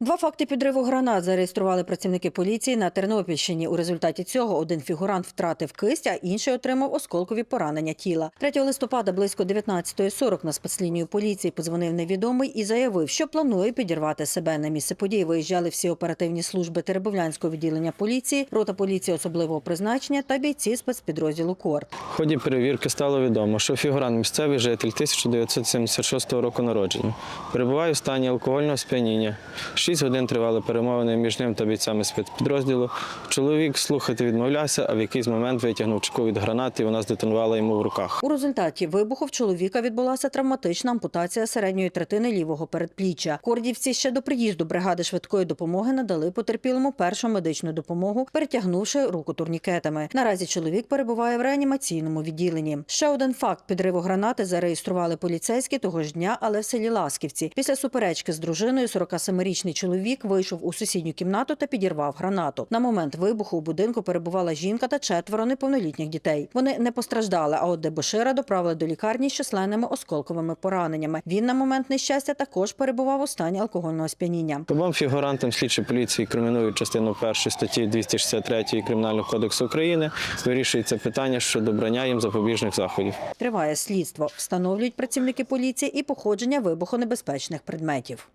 Два факти підриву гранат зареєстрували працівники поліції на Тернопільщині. У результаті цього один фігурант втратив кисть, а інший отримав осколкові поранення тіла. 3 листопада близько 19.40 на спецлінію поліції позвонив невідомий і заявив, що планує підірвати себе. На місце події виїжджали всі оперативні служби Теребовлянського відділення поліції, рота поліції особливого призначення та бійці спецпідрозділу КОРД. В ході перевірки стало відомо, що фігурант місцевий житель 1976 року народження. Перебуває в стані алкогольного сп'яніння. Шість годин тривали перемовини між ним та бійцями спецпідрозділу. Чоловік слухати відмовлявся, а в якийсь момент витягнув чеку від гранати, і вона здетонувала йому в руках. У результаті вибуху в чоловіка відбулася травматична ампутація середньої третини лівого передпліччя. Кордівці ще до приїзду бригади швидкої допомоги надали потерпілому першу медичну допомогу, перетягнувши руку турнікетами. Наразі чоловік перебуває в реанімаційному відділенні. Ще один факт підриву гранати зареєстрували поліцейські того ж дня, але в селі Ласківці. Після суперечки з дружиною 47-річний чоловік вийшов у сусідню кімнату та підірвав гранату. На момент вибуху у будинку перебувала жінка та четверо неповнолітніх дітей. Вони не постраждали, а от дебошира доправили до лікарні з численними осколковими пораненнями. Він на момент нещастя також перебував у стані алкогольного сп'яніння. Обом фігурантам слідчі поліції кримінують частину першої статті 263 Кримінального кодексу України. Вирішується питання щодо обрання їм запобіжних заходів. Триває слідство. Встановлюють працівники поліції і походження вибухонебезпечних предметів.